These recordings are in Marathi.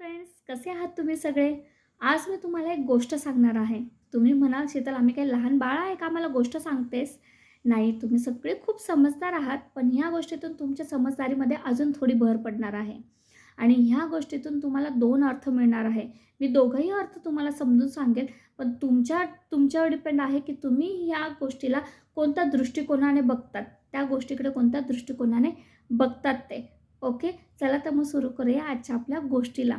फ्रेंड्स कसे आहात तुम्ही सगळे? आज मी तुम्हाला एक गोष्ट सांगणार आहे. तुम्ही म्हणाल शीतल आम्ही काही लहान बाळ आहे का? आम्हाला गोष्ट सांगतेस. नाही तुम्ही सगळे खूप समजदार आहात पण ह्या गोष्टीतून तुमच्या समजदारीमध्ये अजून थोडी भर पडणार आहे. आणि ह्या गोष्टीतून तुम्हाला दोन अर्थ मिळणार आहे. मी दोघंही अर्थ तुम्हाला समजून सांगेल पण तुमच्या तुमच्यावर डिपेंड आहे की तुम्ही ह्या गोष्टीला कोणत्या दृष्टिकोनाने बघतात. त्या गोष्टीकडे कोणत्या दृष्टिकोनाने बघतात ते. ओके? चला तर मग सुरू करूया आजच्या आपल्या गोष्टीला.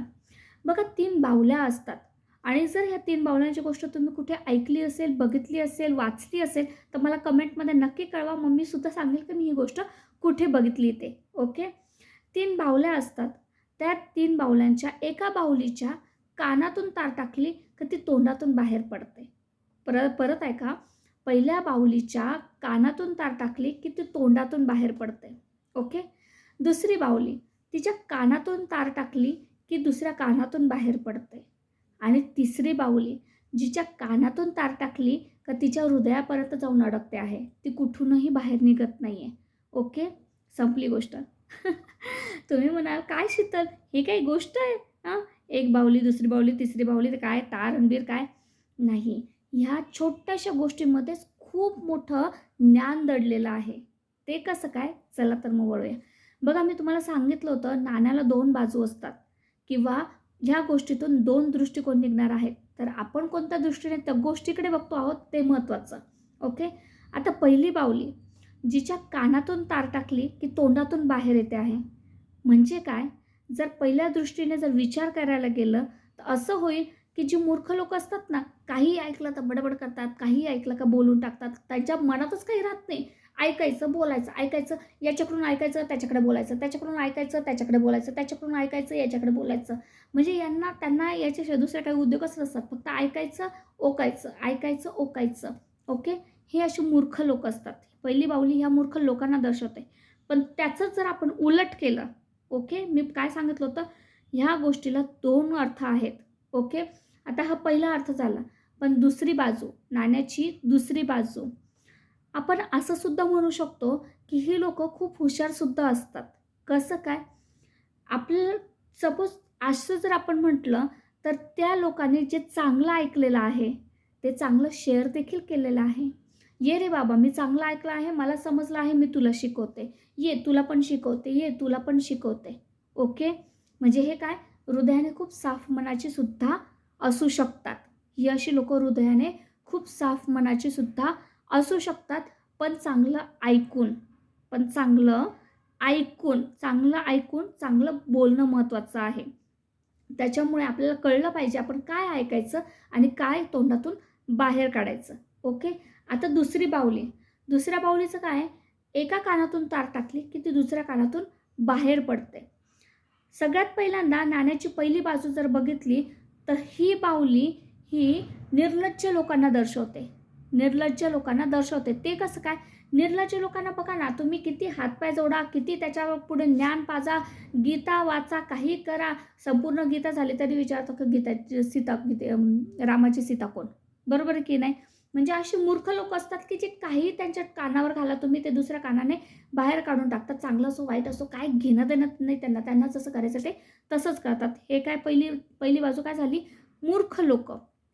बघा तीन बाहुल्या असतात. आणि जर ह्या तीन बाहुल्यांची गोष्ट तुम्ही कुठे ऐकली असेल बघितली असेल वाचली असेल तर मला कमेंटमध्ये नक्की कळवा. मग मी सुद्धा सांगेल की मी ही गोष्ट कुठे बघितली ते. ओके? तीन बाहुल्या असतात. त्या तीन बाहुल्यांच्या एका बाहुलीच्या कानातून तार टाकली की ती तोंडातून बाहेर पडते. परत परत ऐका. पहिल्या बाहुलीच्या कानातून तार टाकली की ती तोंडातून बाहेर पडते. ओके? दुसरी बाहुली. तिच्या कानातून तार टाकली की दुसऱ्या कानातून बाहेर पडते. आणि तिसरी बाहुली जिच्या कानातून तार टाकली का तिच्या हृदयापर्यंत जाऊन अडकते आहे. ती कुठूनही बाहेर निघत नाही आहे ओके? संपली गोष्ट. तुम्ही म्हणाल काय शीतल? ही काही गोष्ट आहे? हां? एक बाहुली दुसरी बाहुली तिसरी बाहुली काय? तार रणबीर काय? नाही. ह्या छोट्याशा गोष्टीमध्येच खूप मोठं ज्ञान दडलेलं आहे. ते कसं काय? चला तर मग वळूया. बघा मी तुम्हाला सांगितलं होतं नाण्याला दोन बाजू असतात किंवा ह्या गोष्टीतून दोन दृष्टिकोन निघणार आहेत. तर आपण कोणत्या दृष्टीने त्या गोष्टीकडे बघतो आहोत ते महत्त्वाचं. ओके? आता पहिली बावली जिच्या कानातून तार टाकली की तोंडातून बाहेर येते आहे. म्हणजे काय? जर पहिल्या दृष्टीने जर विचार करायला गेलं तर असं होईल की जी मूर्ख लोक असतात ना काही ऐकलं तर बडबड करतात काही ऐकलं का बोलून टाकतात त्यांच्या मनातच काही राहत नाही. ऐकायचं बोलायचं ऐकायचं याच्याकडून ऐकायचं त्याच्याकडे बोलायचं त्याच्याकडून ऐकायचं त्याच्याकडे बोलायचं त्याच्याकडून ऐकायचं याच्याकडे बोलायचं. म्हणजे यांना त्यांना याच्या दुसऱ्या काही उद्योगच नसतात. फक्त ऐकायचं ओकायचं ऐकायचं ओकायचं. ओके? हे अशी मूर्ख लोक असतात. पहिली बाहुली ह्या मूर्ख लोकांना दर्शवते. पण त्याचंच जर आपण उलट केलं ओके? मी काय सांगितलं होतं? ह्या गोष्टीला दोन अर्थ आहेत. ओके? आता हा पहिला अर्थ झाला. पण दुसरी बाजू नाण्याची दुसरी बाजू. आपण असं सुद्धा म्हणू शकतो की ही लोक खूप हुशारसुद्धा असतात. कसं काय? आपलं सपोज असं जर आपण म्हटलं तर त्या लोकांनी जे चांगलं ऐकलेलं आहे ते चांगलं शेअर देखील केलेलं आहे. ये रे बाबा मी चांगलं ऐकलं आहे मला समजलं आहे मी तुला शिकवते. ये तुला पण शिकवते ये तुला पण शिकवते. ओके? म्हणजे हे काय? हृदयाने खूप साफ मनाची सुद्धा असू शकतात. ही अशी लोक हृदयाने खूप साफ मनाची सुद्धा असू शकतात पण चांगलं ऐकून पण चांगलं ऐकून चांगलं ऐकून चांगलं बोलणं महत्त्वाचं आहे. त्याच्यामुळे आपल्याला कळलं पाहिजे आपण काय ऐकायचं आणि काय तोंडातून बाहेर काढायचं. ओके? आता दुसरी बाहुली. दुसऱ्या बाहुलीचं काय? एका कानातून तार टाकली की ती दुसऱ्या कानातून बाहेर पडते. सगळ्यात पहिल्यांदा नाण्याची पहिली बाजू जर बघितली तर ही बाहुली ही निर्लज्ज लोकांना दर्शवते. निर्लज्ज लोकांना दर्शवते. ते कसं काय? निर्लज्ज लोकांना बघा ना तुम्ही किती हातपाय जोडा किती त्याच्यावर पुढे ज्ञान पाजा गीता वाचा काही करा. संपूर्ण गीता झाली तरी विचारतो की गीता सीता गीते रामाची सीता कोण? बरोबर की नाही? म्हणजे अशी मूर्ख लोक असतात की जे काही त्यांच्या कानावर घाला तुम्ही ते दुसऱ्या कानाने बाहेर काढून टाकतात. चांगलं असो वाईट असो काय घेणं देणं नाही त्यांना. त्यांना जसं करायचं ते तसंच करतात. हे काय पहिली पहिली बाजू काय झाली? मूर्ख लोक.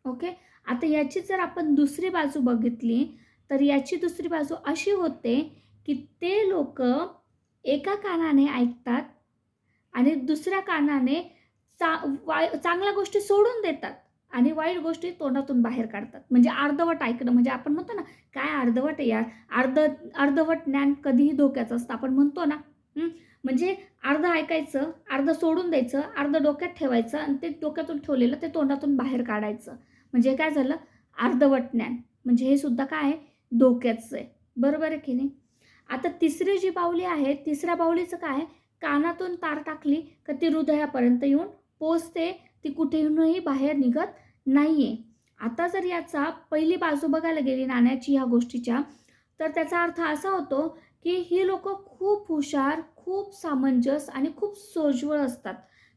ओके? आता याची जर आपण दुसरी बाजू बघितली तर याची दुसरी बाजू अशी होते की ते लोक एका कानाने ऐकतात आणि दुसऱ्या कानाने चा वाय चांगल्या गोष्टी सोडून देतात आणि वाईट गोष्टी तोंडातून बाहेर काढतात. म्हणजे अर्धवट ऐकणं म्हणजे आपण म्हणतो ना काय अर्धवट आहे यार? अर्ध अर्धवट ज्ञान कधीही धोक्याचं असतं. आपण म्हणतो ना म्हणजे अर्ध ऐकायचं अर्ध सोडून द्यायचं अर्ध डोक्यात ठेवायचं आणि ते डोक्यातून ठेवलेलं ते तोंडातून बाहेर काढायचं. म्हणजे काय झालं? अर्धवट ज्ञान म्हणजे हे सुद्धा काय आहे? धोक्याचं आहे. बरोबर आहे की नाही? आता तिसरी जी बाहुली आहे तिसऱ्या बाहुलीचं काय कानातून तार टाकली का ती हृदयापर्यंत येऊन पोचते ती कुठेहूनही बाहेर निघत नाही आहे आता जर याचा पहिली बाजू बघायला गेली नाण्याची ह्या गोष्टीच्या तर त्याचा अर्थ असा होतो की ही लोक खूप हुशार खूप सामंजस आणि खूप सोज्वळ असतात.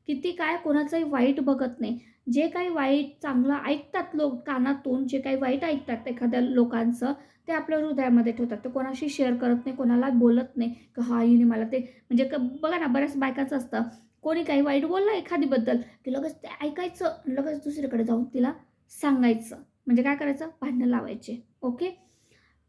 किती काय कोणाचंही वाईट बघत नाही. जे काही वाईट चांगलं ऐकतात लोक कानातून जे काही वाईट ऐकतात एखाद्या लोकांचं ते आपल्या हृदयामध्ये ठेवतात. ते कोणाशी शेअर करत नाही कोणाला बोलत नाही की हा हिने मला ते म्हणजे क बघा ना बऱ्याच बायकाचं असतं. कोणी काही वाईट बोललं एखादीबद्दल की लगेच ते ऐकायचं लगेच दुसरीकडे जाऊन तिला सांगायचं. म्हणजे काय करायचं? भांडणं लावायचे. ओके?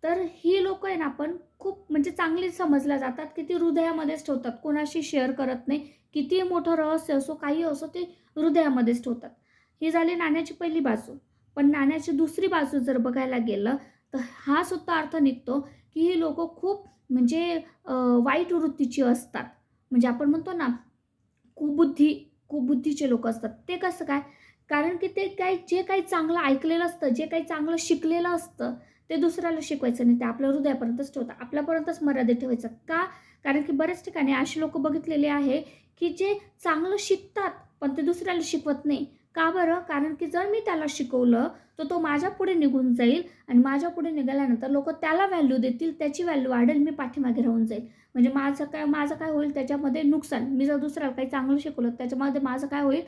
तर ही लोक आहे ना आपण खूप म्हणजे चांगली समजल्या जातात की ती हृदयामध्येच ठेवतात. कोणाशी शेअर करत नाही. किती मोठं रहस्य असो काही असो ते हृदयामध्येच ठेवतात. ही झाली नाण्याची पहिली बाजू. पण नाण्याची दुसरी बाजू जर बघायला गेलं तर हा सुद्धा अर्थ निघतो की ही लोक खूप म्हणजे वाईट वृत्तीची असतात. म्हणजे आपण म्हणतो ना कुबुद्धी कुबुद्धीचे लोक असतात. ते कसं काय? कारण की ते काही जे काही चांगलं ऐकलेलं असतं जे काही चांगलं शिकलेलं असतं ते दुसऱ्याला शिकवायचं नाही ते आपल्या हृदयापर्यंतच ठेवतं आपल्यापर्यंतच मर्यादित ठेवायचं. का? कारण की बऱ्याच ठिकाणी अशी लोक बघितलेली आहे की जे चांगलं शिकतात पण ते दुसऱ्याला शिकवत नाही. का बरं? कारण की जर मी त्याला शिकवलं तर तो माझ्या पुढे निघून जाईल आणि माझ्या पुढे निघाल्यानंतर लोक त्याला व्हॅल्यू देतील त्याची व्हॅल्यू वाढेल मी पाठीमागे राहून जाईल. म्हणजे माझं काय माझं काय होईल त्याच्यामध्ये नुकसान. मी जर दुसऱ्याला काही चांगलं शिकवलं त्याच्यामध्ये माझं काय होईल?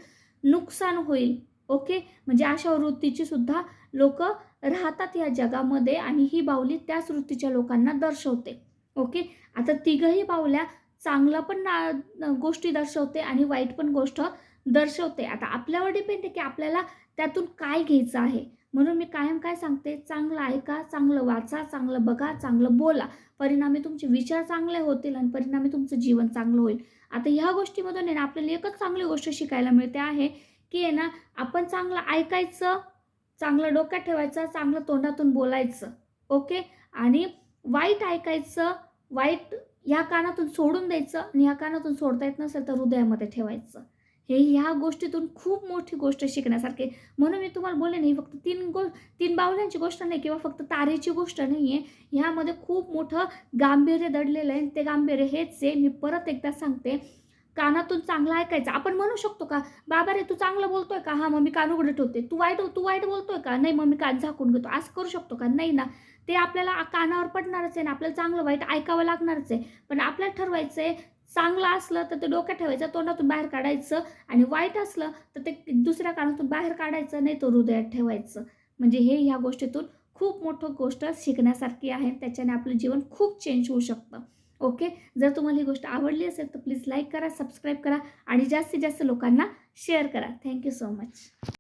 नुकसान होईल. ओके? म्हणजे अशा वृत्तीची सुद्धा लोक राहतात या जगामध्ये आणि ही बाहुली त्याच वृत्तीच्या लोकांना दर्शवते. ओके? आता तिघही बावल्या चांगलं पण ना गोष्टी दर्शवते आणि वाईट पण गोष्ट दर्शवते. आता आपल्यावर डिपेंड आहे की आपल्याला त्यातून काय घ्यायचं आहे? म्हणून मी कायम काय सांगते? चांगलं ऐका चांगलं वाचा चांगलं बघा चांगलं बोला. परिणामी तुमचे विचार चांगले होतील आणि परिणामी तुमचं जीवन चांगलं होईल. आता ह्या गोष्टीमधून आहे ना आपल्याला एकच चांगली गोष्ट शिकायला मिळते आहे की आहे ना आपण चांगलं ऐकायचं चांगलं डोक्यात ठेवायचं चांगलं तोंडातून बोलायचं ओके? आणि वाईट ऐकायचं वाईट ह्या कानातून सोडून द्यायचं आणि ह्या कानातून सोडता येत नसेल तर हृदयामध्ये ठेवायचं. हे ह्या गोष्टीतून खूप मोठी गोष्ट शिकण्यासारखी. म्हणून मी तुम्हाला बोलले नाही फक्त तीन गो तीन बावल्यांची गोष्ट नाही किंवा फक्त तारेची गोष्ट नाही आहे ह्यामध्ये खूप मोठं गांभीर्य दडलेलं आहे ते गांभीर्य हेच आहे. मी परत एकदा सांगते कानातून चांगलं ऐकायचं. आपण म्हणू शकतो का बाबा रे तू चांगलं बोलतोय का? हां मग मी कान उघडे ठेवते. तू वाईट तू वाईट बोलतोय का? नाही मग मी कान झाकून घेतो. असं करू शकतो का? नाही ना. ते आपल्याला कानावर पडणारच आहे ना. आपल्याला चांगलं वाईट ऐकावं लागणारच आहे. पण आपल्याला ठरवायचं आहे चांगलं असलं तर ते डोक्यात ठेवायचं तोंडातून बाहेर काढायचं आणि वाईट असलं तर ते दुसऱ्या कानातून बाहेर काढायचं नाही तो हृदयात ठेवायचं. म्हणजे हे ह्या गोष्टीतून खूप मोठं गोष्ट शिकण्यासारखी आहे. त्याच्याने आपलं जीवन खूप चेंज होऊ शकतं. ओके? जर तुम्हाला ही गोष्ट आवडली असेल तर प्लीज लाईक करा सबस्क्राईब करा आणि जास्तीत जास्त लोकांना शेअर करा. Thank you so much